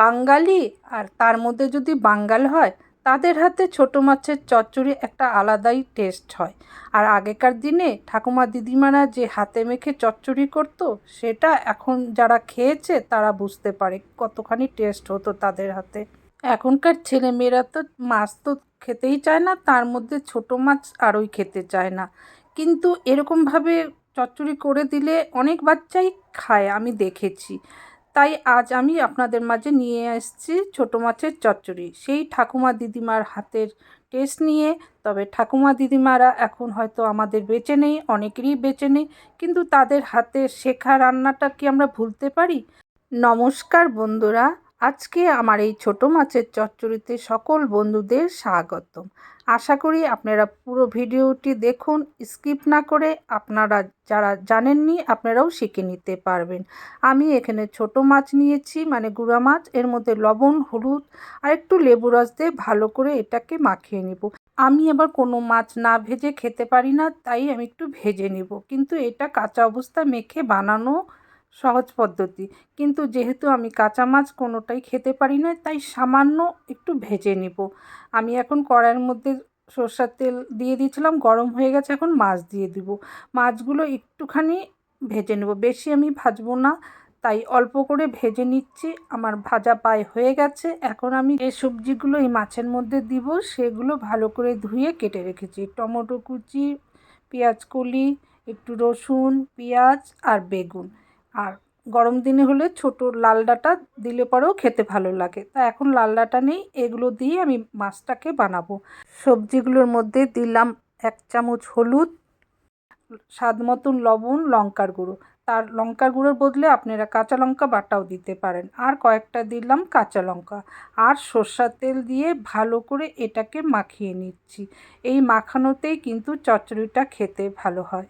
বাঙালি আর তার মধ্যে যদি বাঙ্গাল হয়, তাদের হাতে ছোটো মাছের চচ্চড়ি একটা আলাদাই টেস্ট হয়। আর আগেকার দিনে ঠাকুমা দিদিমারা যে হাতে মেখে চচ্চড়ি করতো, সেটা এখন যারা খেয়েছে, তারা বুঝতে পারে কতখানি টেস্ট হতো তাদের হাতে। এখনকার ছেলেমেয়েরা তো মাছ তো খেতেই চায় না, তার মধ্যে ছোটো মাছ আরোই খেতে চায় না। কিন্তু এরকমভাবে চচ্চড়ি করে দিলে অনেক বাচ্চাই খায়, আমি দেখেছি। তাই আজ আমি আপনাদের মাঝে নিয়ে এসেছি ছোটো মাছের চচ্চড়ি। সেই ঠাকুমা দিদিমার হাতের টেস্ট নিয়ে। তবে ঠাকুমা দিদিমারা এখন হয়তো আমাদের বেঁচে নেই, অনেকেরই বেঁচে নেই। কিন্তু তাদের হাতের শেখা রান্নাটা কি আমরা ভুলতে পারি? নমস্কার বন্ধুরা আজকে আমার এই ছোটো মাছের চচ্চড়িতে সকল বন্ধুদের স্বাগতম। আশা করি আপনারা পুরো ভিডিওটি দেখুন, স্কিপ না করে আপনারা যারা জানেননি আপনারাও শিখে নিতে পারবেন। আমি এখানে ছোট মাছ নিয়েছি মানে গুঁড়া মাছ, এর মধ্যে লবণ, হলুদ আর একটু লেবু রস দিয়ে ভালো করে এটাকে মাখিয়ে নেব। আমি আবার কোনো মাছ না ভেজে খেতে পারি না, তাই আমি একটু ভেজে নেব। কিন্তু এটা কাঁচা অবস্থা মেখে বানানো সহজ পদ্ধতি। কিন্তু যেহেতু আমি কাঁচা মাছ কোনোটাই খেতে পারি না, তাই সামান্য একটু ভেজে নেব। আমি এখন কড়াইয়ের মধ্যে সর্ষার তেল দিয়ে দিয়েছিলাম, গরম হয়ে গেছে, এখন মাছ দিয়ে দিব। মাছগুলো একটুখানি ভেজে নেব। বেশি আমি ভাজবো না, তাই অল্প করে ভেজে নিচ্ছি। আমার ভাজা পায়ে হয়ে গেছে। এখন আমি যে সবজিগুলো এই মাছের মধ্যে দিব, সেগুলো ভালো করে ধুয়ে কেটে রেখেছি। টমেটো কুচি, পেঁয়াজ কলি, একটু রসুন, পেঁয়াজ আর বেগুন। আর গরম দিনে হলে ছোট লাল ডাঁটা দিলে পরেও খেতে ভালো লাগে। তা এখন লাল ডাঁটা নেই, এগুলো দিয়ে আমি মাছটাকে বানাবো। সবজিগুলোর মধ্যে দিলাম এক চামচ হলুদ, স্বাদ মতন লবণ, লঙ্কার গুঁড়ো। তার লঙ্কার গুঁড়োর বদলে আপনারা কাঁচা লঙ্কা বাটাও দিতে পারেন। আর কয়েকটা দিলাম কাঁচা লঙ্কা। আর সর্ষার তেল দিয়ে ভালো করে এটাকে মাখিয়ে নিচ্ছি। এই মাখানোতেই কিন্তু চচ্চড়িটা খেতে ভালো হয়।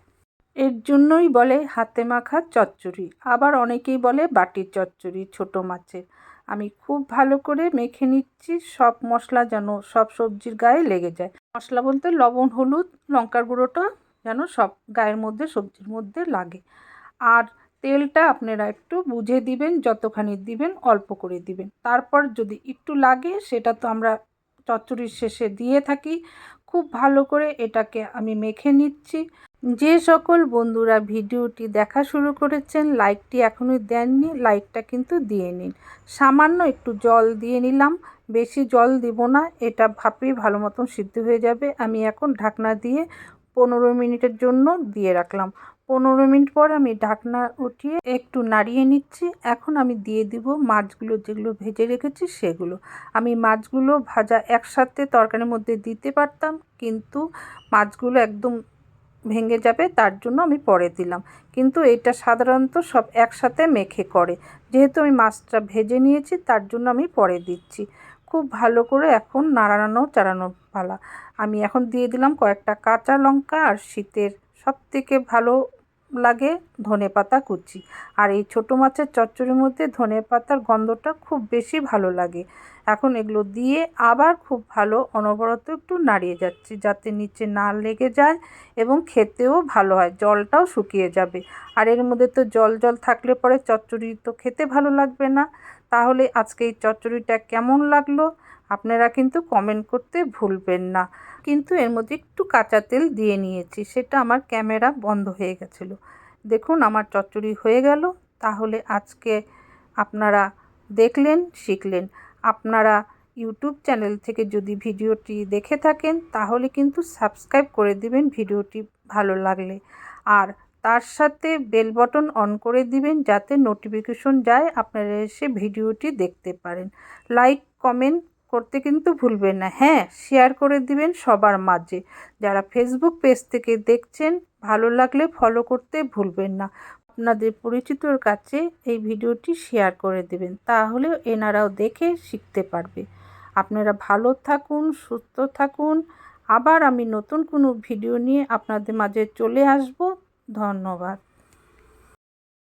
এর জন্যই বলে হাতে মাখা চচ্চড়ি। আবার অনেকেই বলে বাটির চচ্চড়ি ছোটো মাছের। আমি খুব ভালো করে মেখে নিচ্ছি, সব মশলা যেন, সব সবজির গায়ে লেগে যায়। মশলা বলতে লবণ, হলুদ, লঙ্কার গুঁড়োটা যেন সব গায়ের মধ্যে, সবজির মধ্যে লাগে। আর তেলটা আপনারা একটু বুঝে দিবেন, যতখানি দিবেন, অল্প করে দিবেন। তারপর যদি একটু লাগে, সেটা তো আমরা চচ্চড়ির শেষে দিয়ে থাকি। খুব ভালো করে এটাকে আমি মেখে নিচ্ছি। যে সকল বন্ধুরা ভিডিওটি দেখা শুরু করেছেন, লাইকটি এখনই দেননি, লাইকটা কিন্তু দিয়ে নিন। সামান্য একটু জল দিয়ে নিলাম। বেশি জল দিব না, এটা ভাপেই ভালো মতন সিদ্ধ হয়ে যাবে। আমি এখন ঢাকনা দিয়ে পনেরো মিনিটের জন্য দিয়ে রাখলাম। পনেরো মিনিট পর আমি ঢাকনা উঠিয়ে একটু নাড়িয়ে নিচ্ছি। এখন আমি দিয়ে দিব মাছগুলো যেগুলো ভেজে রেখেছি সেগুলো। আমি মাছগুলো ভাজা একসাথে তরকারির মধ্যে দিতে পারতাম, কিন্তু মাছগুলো একদম ভেঙে যাবে, তার জন্য আমি পরে দিলাম। কিন্তু এটা সাধারণত সব একসাথে মেখে করে। যেহেতু আমি মাছটা ভেজে নিয়েছি, তার জন্য আমি পরে দিচ্ছি। খুব ভালো করে এখন নাড়ানো, চাড়ানো পালা। আমি এখন দিয়ে দিলাম কয়েকটা কাঁচা লঙ্কা আর শীতের সবথেকে ভালো লাগে ধনে পাতা, কুচি। আর এই ছোটো মাছের চচ্চড়ির মধ্যে ধনে পাতার গন্ধটা খুব বেশি ভালো লাগে। এখন এগুলো দিয়ে আবার খুব ভালো অনবরত একটু নাড়িয়ে যাচ্ছি যাতে নিচে না লেগে যায় এবং খেতেও ভালো হয়, জলটাও শুকিয়ে যাবে। আর এর মধ্যে তো জল জল থাকলে পরে চচ্চড়ি তো খেতে ভালো লাগবে না। তাহলে আজকে এই চচ্চড়িটা কেমন লাগল? আপনারা কিন্তু কমেন্ট করতে ভুলবেন না। কিন্তু এর মধ্যে একটু কাঁচা তেল দিয়ে নিয়েছি, সেটা আমার ক্যামেরা বন্ধ হয়ে গেছিল। দেখুন, আমার চচ্চড়ি হয়ে গেল। তাহলে আজকে আপনারা দেখলেন, শিখলেন। আপনারা ইউটিউব চ্যানেল থেকে যদি ভিডিওটি দেখে থাকেন, তাহলে কিন্তু সাবস্ক্রাইব করে দিবেন ভিডিওটি ভালো লাগলে। আর তার সাথে বেল বটন অন করে দিবেন, যাতে নোটিফিকেশন যায়, আপনারা এসে ভিডিওটি দেখতে পারেন। লাইক কমেন্ট করতে কিন্তু ভুলবেন না। হ্যাঁ শেয়ার করে দিবেন সবার মাঝে। যারা ফেসবুক পেজ থেকে দেখছেন, ভালো লাগলে ফলো করতে ভুলবেন না। আপনাদের পরিচিতর কাছে এই ভিডিওটি শেয়ার করে দেবেন তাহলে এনারাও দেখে শিখতে পারবে। আপনারা ভালো থাকুন, সুস্থ থাকুন। আবার আমি নতুন কোনো ভিডিও নিয়ে আপনাদের মাঝে চলে আসব। ধন্যবাদ।